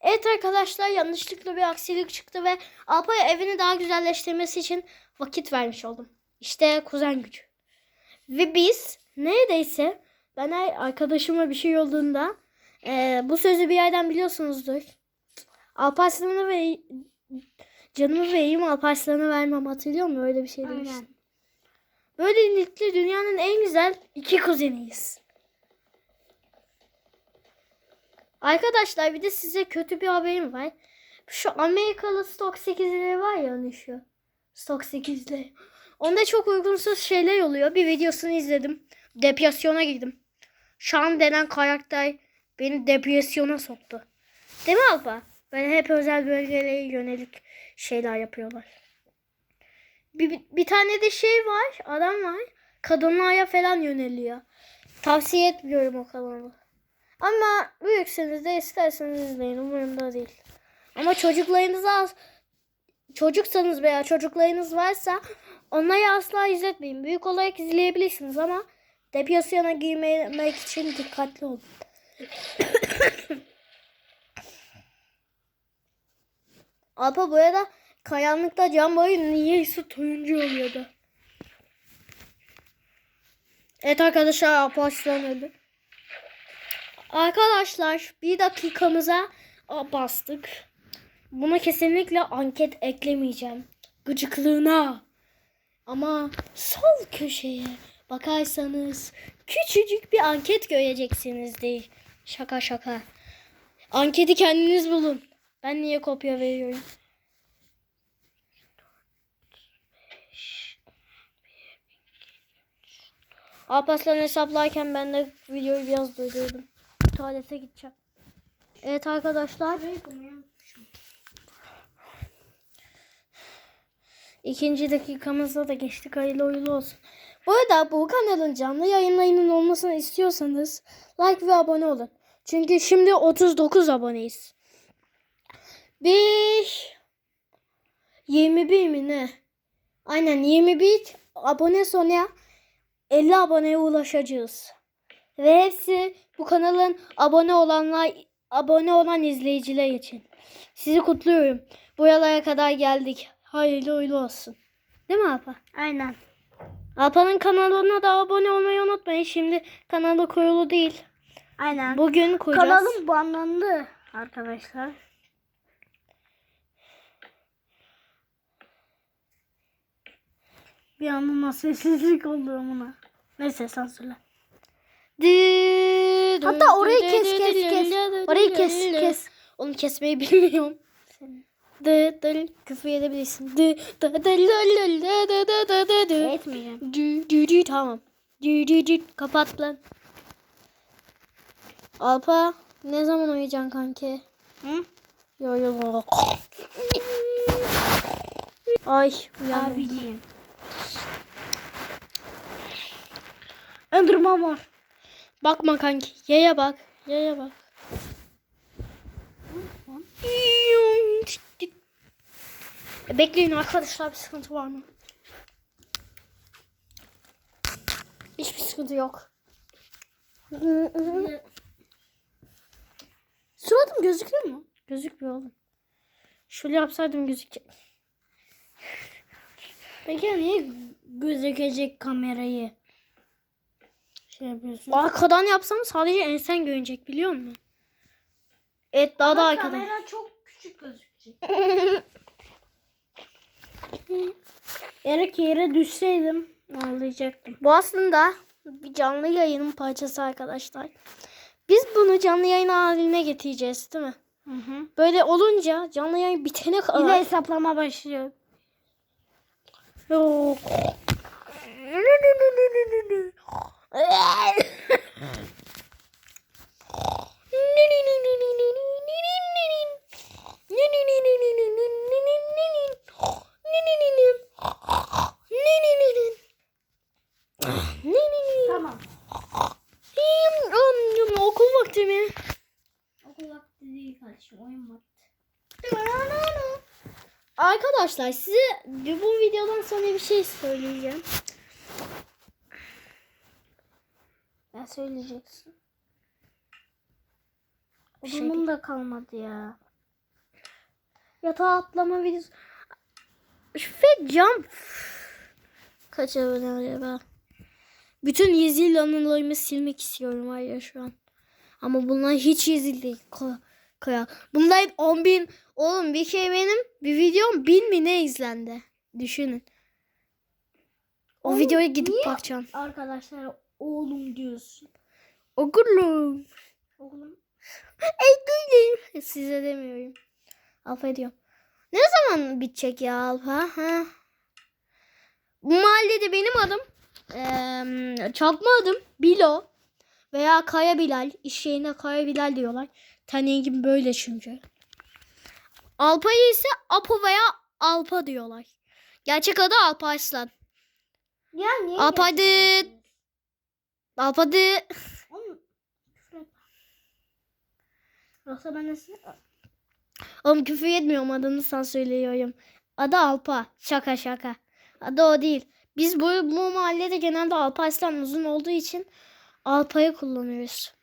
Evet arkadaşlar yanlışlıkla bir aksilik çıktı ve Alpay'a evini daha güzelleştirmesi için vakit vermiş oldum. İşte kuzen gücü. Ve biz neredeyse ben arkadaşıma bir şey olduğunda eee, bu sözü bir yerden biliyorsunuzdur. Alparslan'ı ve canımı vereyim Alparslan'ı vermem hatırlıyor musun? Öyle bir şey demiştim. Böylelikle dünyanın en güzel iki kuzeniyiz. Arkadaşlar bir de size kötü bir haberim var. Şu Amerikalı Stock 8'leri var ya hani şu. Stock 8'leri. Onda çok uygunsuz şeyler oluyor. Bir videosunu izledim. Depresyona girdim. Sean denen karakter beni depresyona soktu. Değil mi Alpa? Böyle hep özel bölgelere yönelik şeyler yapıyorlar. Bir, bir, bir tane de şey var. Adam var. Kadınlara falan yöneliyor. Tavsiye etmiyorum o kanalı. Ama büyükseniz de isterseniz izleyin. Umurumda değil. Ama çocuklarınız az çocuksanız veya çocuklarınız varsa onları asla izletmeyin. Büyük olarak izleyebilirsiniz ama depresyona girmemek için dikkatli olun. Alpa bu arada karanlıkta cam boyu niyeyse turuncu oluyordu. Evet arkadaşlar Alpa öldü. Arkadaşlar bir dakikamıza bastık. Buna kesinlikle anket eklemeyeceğim. Gıcıklığına. Ama sol köşeye bakarsanız küçücük bir anket göreceksinizdir. Şaka şaka. Anketi kendiniz bulun. Ben niye kopya veriyorum? Alparslan hesaplarken ben de videoyu biraz durdurdum. Tuvalete gideceğim. Evet arkadaşlar. İkinci dakikamızda da geçtik. Hayırlı uğurlu olsun. Bu arada bu kanalın canlı yayınlarının olmasını istiyorsanız like ve abone olun. Çünkü şimdi 39 aboneyiz. Bir 21 mi ne? Aynen 21 abone sonra 50 aboneye ulaşacağız. Ve hepsi bu kanalın abone olanlar abone olan izleyiciler için. Sizi kutluyorum. Buralara kadar geldik. Hayırlı uğurlu olsun. Değil mi Alpa? Aynen. Alpa'nın kanalına da abone olmayı unutmayın. Şimdi kanalı kurulu değil. Aynen. Bugün kuracağız. Kanalım banlandı arkadaşlar. Bir anda sessizlik oldu buna. Neyse sansürle. Hatta orayı kes kes kes. Orayı kes kes. Onu kesmeyi bilmiyorum. Dı dıl küfür edebilirsin. Dı dı dıl dıl dı dı dı dı dı dı. Etmeyeceğim. Dü dü dü tamam. Dü dü dü kapat lan. Alpa ne zaman uyuyacaksın kanki? Hı? Yo yo yo. Ay uyandım. Abiciğim. Enderman var. Bakma kanki. Yaya bak. Yaya bak. E, Bekleyin arkadaşlar bir sıkıntı var mı? Hiçbir sıkıntı yok. Suratım gözüküyor mu? Gözükmüyor oğlum. Şöyle yapsaydım gözükecek. Peki niye gözükecek kamerayı? Şey yapıyorsun. Arkadan yapsam sadece ensen görünecek biliyor musun? Evet daha da arkadan. Kamera çok küçük gözükecek. Eğer ki yere düşseydim ağlayacaktım. Bu aslında bir canlı yayının parçası arkadaşlar. Biz bunu canlı yayın haline getireceğiz değil mi? Hı hı. Böyle olunca canlı yayın bitene Yine kadar. hesaplama başlıyor. Yok. Tamam. Okul vakti mi? Okul vakti değil kardeşim oyun vakti. Arkadaşlar size bu videodan sonra bir şey söyleyeceğim. Ne söyleyeceksin? Şey Odunum değil. da kalmadı ya. Yatağa atlama videosu. Ve jump. Kaç abone acaba? Bütün Yezil anılarımı silmek istiyorum ya şu an. Ama bunlar hiç Yezil değil. Ka- Kaya. Bunlar 10 bin. Oğlum bir şey benim bir videom bin mi ne izlendi? Düşünün. O Oğlum, videoya gidip niye? bakacağım. Arkadaşlar oğlum diyorsun. Okulum. Oğlum. Ey Size demiyorum. Alfa diyorum. Ne zaman bitecek ya Alfa? Ha? Bu mahallede benim adım. eee, çakma adım Bilo. Veya Kaya Bilal. İş yerine Kaya Bilal diyorlar. Tanıyım böyle çünkü. Alpa'yı ise Apo veya Alpa diyorlar. Gerçek adı Alpa Arslan. Ya niye? Alpaydı. Gerçekten? Alpa'dı. Oğlum. Yoksa ben nasıl? Oğlum küfür etmiyorum adını sen söylüyorum. Adı Alpa. Şaka şaka. Adı o değil. Biz bu, bu mahallede genelde Alpa Arslan uzun olduğu için Alpa'yı kullanıyoruz.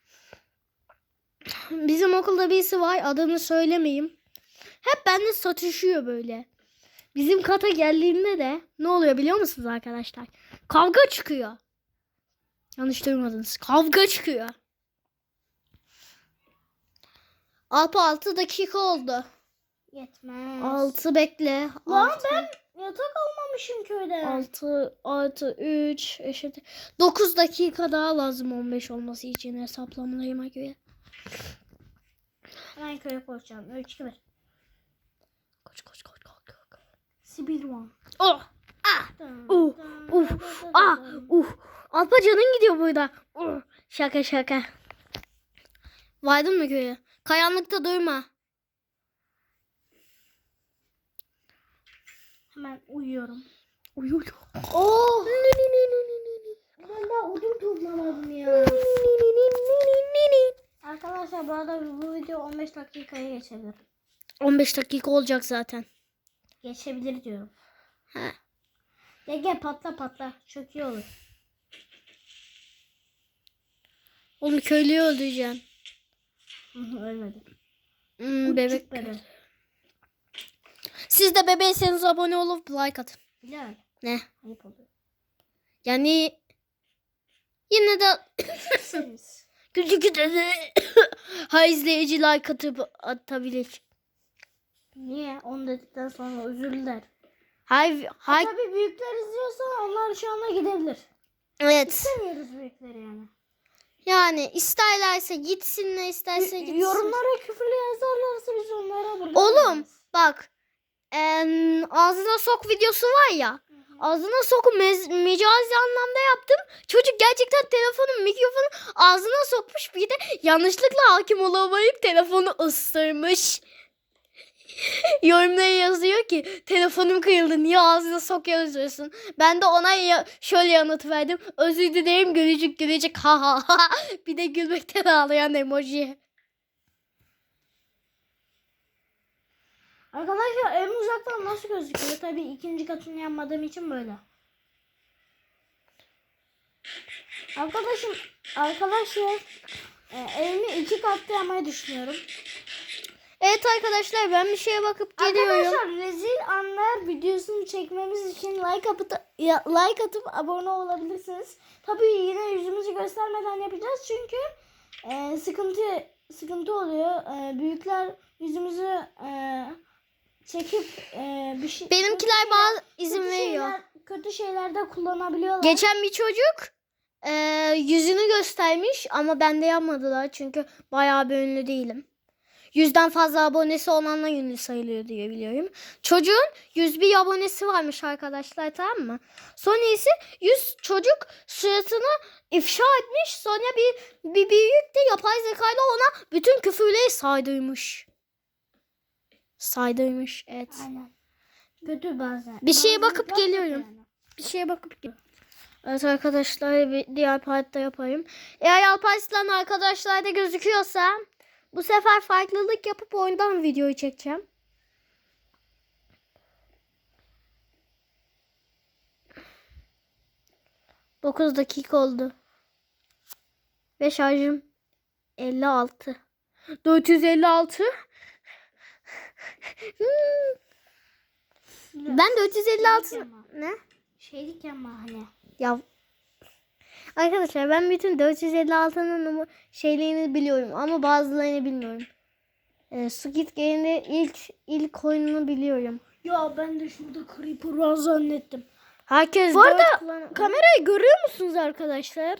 Bizim okulda birisi var adını söylemeyeyim. Hep bende satışıyor böyle. Bizim kata geldiğinde de ne oluyor biliyor musunuz arkadaşlar? Kavga çıkıyor. Yanlış duymadınız. Kavga çıkıyor. Alpa 6 dakika oldu. Yetmez. 6 bekle. Lan 6, ben yatak almamışım köyde. 6 artı 3 eşit. 9 dakika daha lazım 15 olması için hesaplamalarıma göre. Ben köye koşacağım. 3 2 1. Koş koş koş koş. koş. Sibir one. Oh! Ah! Uh! Uf! Ah! Uh! Alpa canın gidiyor burada. Uh! Şaka şaka. Vardın mı köye? Kayanlıkta durma. Hemen uyuyorum. Uyu. Oh! Ben daha odun toplamadım ya. Arkadaşlar bu arada bu video 15 dakikaya geçebilir. 15 dakika olacak zaten. Geçebilir diyorum. Ha. Ya gel patla patla. Çok iyi olur. Oğlum köylüyü öldüreceğim. Ölmedi. Hmm, bebek. Bebek. Siz de bebeyseniz abone olup like atın. Bilal. Ne? Ayıp oluyor. Yani yine de küçük ha izleyici like atıp atabilir. Niye? Onu dedikten sonra özür diler. Hay hay Tabii büyükler izliyorsa onlar şu anda gidebilir. evet. İstemiyoruz büyükleri yani. Yani isterlerse gitsinler isterse gitsin. Yorumlara küfürlü yazarlarsa biz onlara burada Oğlum bak em, ağzına sok videosu var ya. Ağzına soku mez- mecazi anlamda yaptım. Çocuk gerçekten telefonun mikrofonu ağzına sokmuş bir de yanlışlıkla hakim olamayıp telefonu ısırmış. Yorumlara yazıyor ki telefonum kırıldı niye ağzına sokuyorsun? Ben de ona ya- şöyle yanıt verdim. Özür dilerim gülücük gülücük ha ha ha. Bir de gülmekten ağlayan emoji. Arkadaşlar en uzaktan nasıl gözüküyor? Tabii ikinci katını yapmadığım için böyle. Arkadaşım, arkadaşlar e, evimi iki katlı yapmayı düşünüyorum. Evet arkadaşlar ben bir şeye bakıp geliyorum. Arkadaşlar rezil anlar videosunu çekmemiz için like atıp like atıp abone olabilirsiniz. Tabii yine yüzümüzü göstermeden yapacağız çünkü e, sıkıntı sıkıntı oluyor. E, büyükler yüzümüzü e, çekip e, bir şey Benimkiler kötü bazı izin kötü veriyor. şeyler, kötü şeylerde kullanabiliyorlar. Geçen bir çocuk e, yüzünü göstermiş ama bende yapmadılar çünkü bayağı bir ünlü değilim. Yüzden fazla abonesi olanla ünlü sayılıyor diye biliyorum. Çocuğun 101 abonesi varmış arkadaşlar tamam mı? Sonra ise 100 çocuk suratını ifşa etmiş. Sonra bir, bir büyük de yapay zekayla ona bütün küfürleri saydırmış. Saydırmış evet. Aynen. Kötü bazen. Bir şeye Bazen bakıp kötü geliyorum. yani. Bir şeye bakıp gel. Evet arkadaşlar bir diğer partta yapayım. Eğer Alparslan arkadaşlar da gözüküyorsa bu sefer farklılık yapıp oyundan videoyu çekeceğim. Dokuz dakika oldu. Ve şarjım 56. 456. Hmm. Ben 456 ama. ne? Şeylik ama hani. Ya Arkadaşlar ben bütün 456'nın numu- şeylerini biliyorum ama bazılarını bilmiyorum. Ee, Squid Game'de ilk ilk oyununu biliyorum. Ya ben de şurada Creeper var zannettim. Herkes Bu arada kulağını, Kamerayı görüyor musunuz arkadaşlar?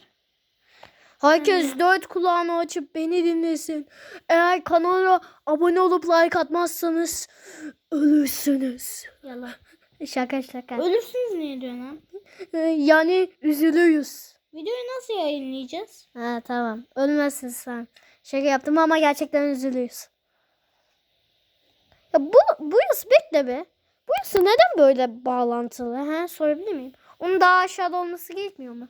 herkes dört kulağını açıp beni dinlesin. Eğer kanala abone olup like atmazsanız ölürsünüz. Yalan. Şaka şaka. Ölürsünüz niye diyorsun lan? Ee, yani üzülürüz. Videoyu nasıl yayınlayacağız? Ha tamam. Ölmezsin sen. Şaka yaptım ama gerçekten üzülüyoruz. Ya bu bu yas bekle be. Bu yasa neden böyle bağlantılı? He sorabilir miyim? Onun daha aşağıda olması gerekmiyor mu?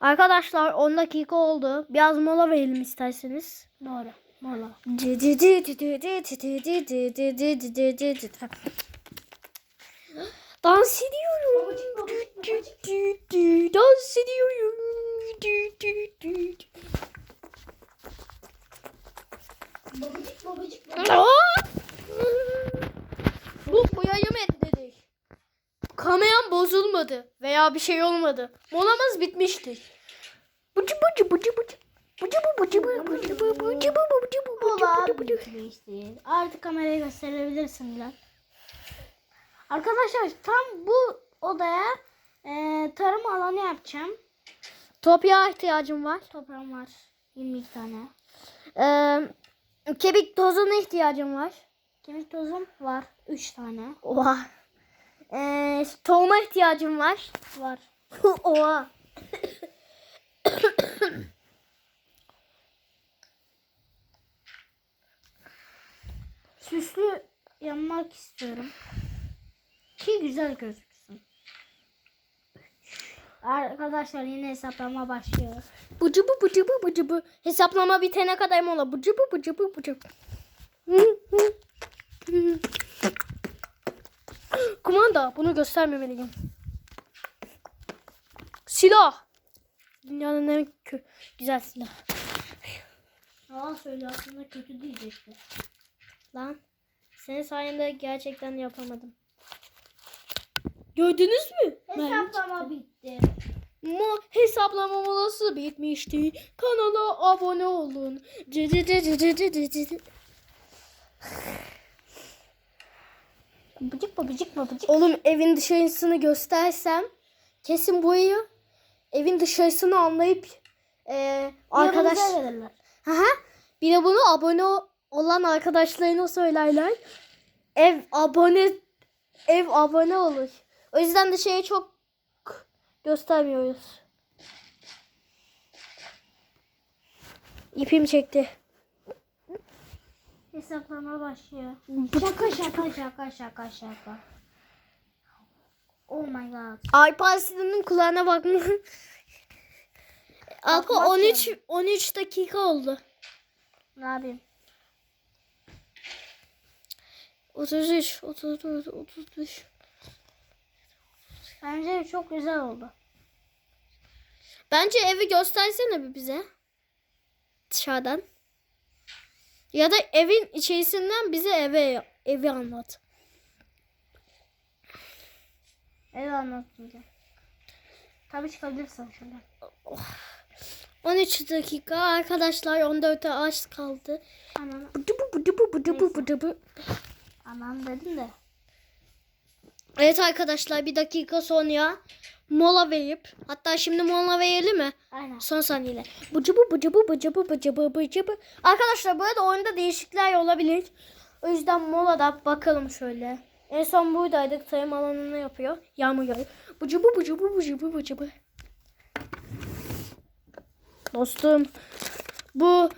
Arkadaşlar 10 dakika oldu. Biraz mola verelim isterseniz. Doğru. Mola. Dans ediyorum. Dans ediyorum. Babacık babacık. Bu boyayım etmedik. Kameram bozulmadı veya bir şey olmadı. Molamız bitmiştir. Bıcı bıcı bıcı bıcı. Bıcı bu bıcı bu bıcı bu bıcı bu bıcı bu bıcı bu bıcı. bitmişti. Artık kamerayı gösterebilirsin lan. Arkadaşlar tam bu odaya e, tarım alanı yapacağım. Toprağa ihtiyacım var. Toprağım var. 22 tane. Ee, kemik tozuna ihtiyacım var. Kemik tozum var. 3 tane. Oha. Ee, tohuma ihtiyacım var. Var. Oha. Süslü yanmak istiyorum. Ki güzel gözüksün. Arkadaşlar yine hesaplama başlıyor. Bıcı bu bıcı bu bıcı bu. Hesaplama bitene kadar mola. Bıcı bu bıcı bu bıcı bu. Kumanda bunu göstermemeliyim. Silah. Dünyanın en güzel silah. Aa söyle aslında kötü diyecekti. Lan senin sayende gerçekten yapamadım. Gördünüz mü? Hesaplama bitti. Mo hesaplama molası bitmişti. Kanala abone olun. Babacık babacık babacık. Oğlum evin dışarısını göstersem kesin boyu evin dışarısını anlayıp e, arkadaş... Aha. Bir de bunu abone olan arkadaşlarına söylerler. Ev abone ev abone olur. O yüzden dışarıya çok göstermiyoruz. İpim çekti. Hesaplama başlıyor. Şaka şaka şaka şaka şaka. Oh my god. Alparslan'ın kulağına bakma. Bakmak 13 13 dakika oldu. Ne yapayım? 33 34 35 Bence çok güzel oldu. Bence evi göstersene bir bize. Dışarıdan. Ya da evin içerisinden bize eve evi anlat. Evet anlatmayacağım. Tabii çıkabilirsin şuradan. 13 dakika arkadaşlar 14'e az kaldı. Anan, Bıdı bu bıdı bu bıdı bu bıdı bu. anan dedim de. Evet arkadaşlar bir dakika sonra mola verip hatta şimdi mola verelim mi? Aynen. Son saniyeler. Bıcı bu bıcı bu bıcı bu bıcı bu bıcı bu. Arkadaşlar burada oyunda değişiklikler olabilir. O yüzden molada bakalım şöyle. En son buradaydık. Tarım alanını yapıyor. Yağmur yağıyor. Bıcı bu bıcı bu bıcı bu bıcı bu. Dostum. Bu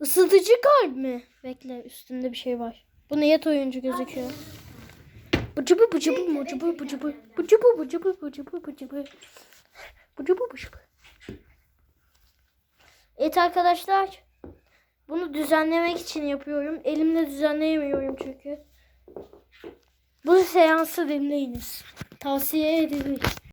ısıtıcı kalp mi? Bekle üstünde bir şey var. Bu niyet oyuncu gözüküyor. Bıcı bu bıcı bu bıcı bu bıcı bu. Bıcı bu bıcı bu bıcı bu bıcı bu. Bıcı bu bıcı bu. Evet arkadaşlar. Bunu düzenlemek için yapıyorum. Elimle düzenleyemiyorum çünkü. Bu seansı dinleyiniz. Tavsiye edilir.